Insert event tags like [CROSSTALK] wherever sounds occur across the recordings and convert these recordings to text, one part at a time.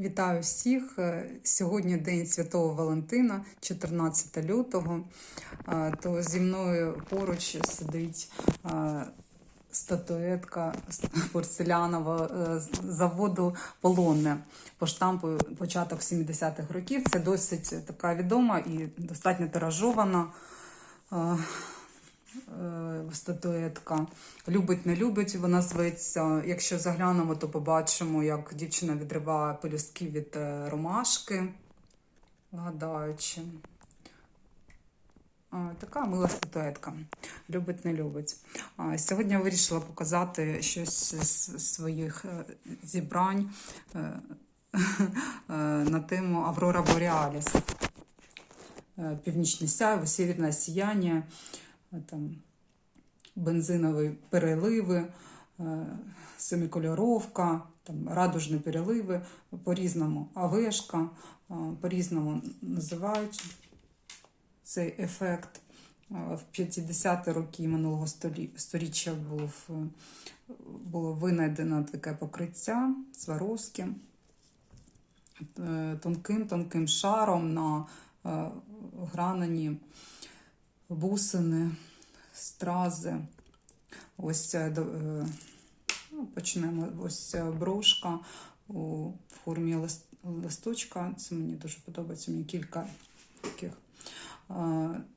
Вітаю всіх! Е, Сьогодні День Святого Валентина, 14 лютого. Е, То зі мною поруч сидить е, статуетка порцелянова е, заводу Полонне по штампу початок 70-х років. Це досить така відома і достатньо тиражована. Е, Статуетка любить, не любить. Вона зветься. Якщо заглянемо, то побачимо, як дівчина відриває пелюстки від е, ромашки, гадаючи. Така мила статуетка. Любить, не любить. Сьогодні я вирішила показати щось з своїх е, зібрань [LAUGHS] на тему Аврора Бореаліс. Е, Північне сяйво, сірне сіяння, там, бензинові переливи, е, семикольоровка, там, радужні переливи по-різному, авешка, е, по-різному називають цей ефект. Е, В 50-ті роки минулого сторіччя був, е, було винайдено таке покриття Сваровське тонким-тонким шаром на е, гранені бусини, стрази. Ось це е, ну, почнемо. Ось ця брошка у формі листочка. Це мені дуже подобається. Мені кілька таких.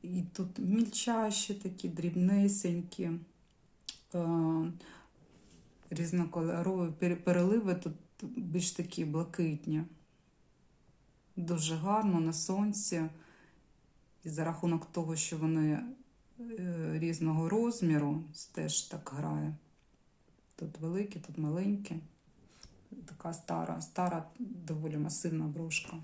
І тут мільчаші такі, дрібнесенькі, різнокольорові переливи тут більш такі блакитні. Дуже гарно на сонці. І за рахунок того, що вони е, різного розміру, теж так грає. Тут великі, тут маленькі. Така стара, стара, доволі масивна брошка.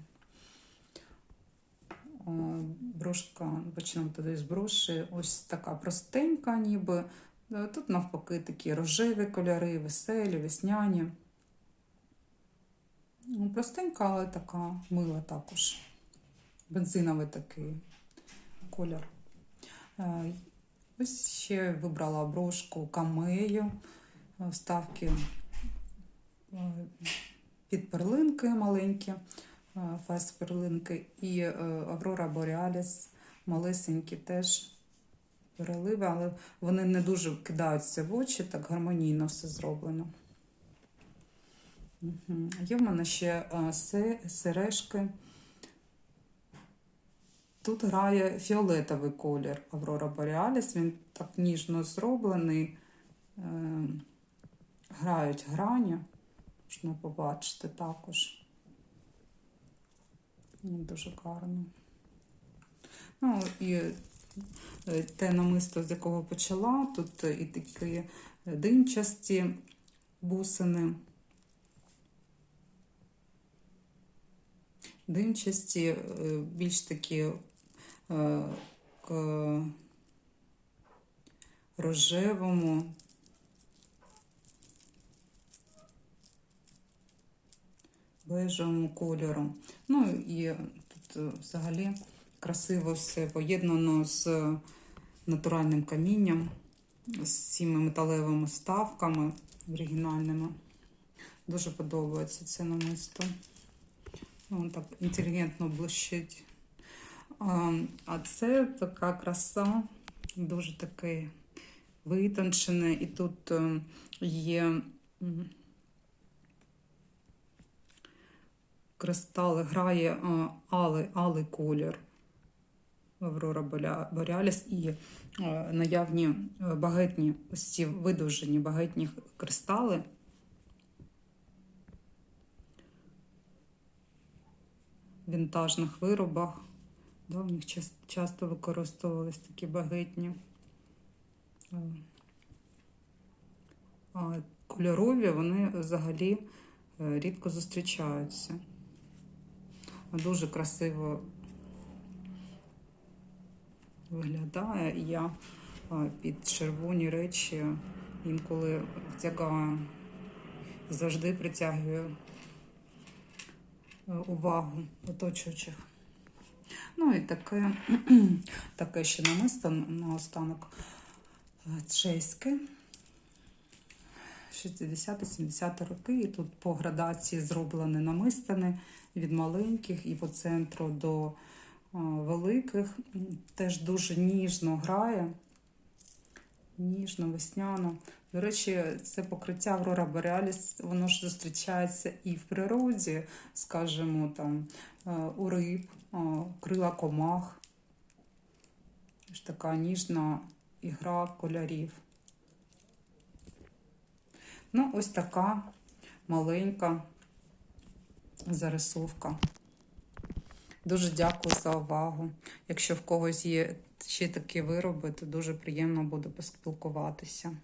Е, Брошка, почнемо тоді з броші. Ось така простенька, ніби. Е, Тут навпаки такі рожеві кольори, веселі, весняні. Ну, Простенька, але така мила також. Бензиновий такий колір. Е, Ось ще вибрала брошку камею, е, вставки е, під перлинки маленькі, фес перлинки, і Аврора Бореаліс малесенькі теж переливи, але вони не дуже кидаються в очі, так гармонійно все зроблено. Є в мене ще е, сережки. Тут грає фіолетовий колір Аврора Бореаліс. Він так ніжно зроблений. Е, Грають грані. Можна побачити також. Ну, Дуже гарно. Ну і е, те намисто, з якого почала, тут і такі димчасті бусини. Димчасті, е, більш такі е, к рожевому. Бежевому кольору. Ну і тут е, взагалі красиво все поєднано з натуральним камінням, з цими металевими вставками оригінальними. Дуже подобається це намисто. Воно так інтелігентно блищить. А, це така краса, дуже таке витончене. І тут е, є кристали, грає е, алий, алий колір. Аврора Бореаліс і е, наявні багетні, ось ці видовжені багетні кристали. вінтажних виробах. Да, в них час- часто використовувались такі багетні. Е, А кольорові вони взагалі е, рідко зустрічаються. Дуже красиво виглядає. Я е, під червоні речі інколи втягаю, завжди притягую увагу оточуючих. Ну і таке, [CLEARS THROAT] таке ще намисто на останок чеське. 60-70 роки. І тут по градації зроблені намистини від маленьких і по центру до великих. Теж дуже ніжно грає. Ніжно, весняно. До речі, це покриття Aurora Borealis, воно ж зустрічається і в природі, скажімо, там е, у риб, е, крила комах. Ж така ніжна ігра кольорів. Ну, ось така маленька зарисовка. Дуже дякую за увагу. Якщо в когось є ще такі вироби, то дуже приємно буде поспілкуватися.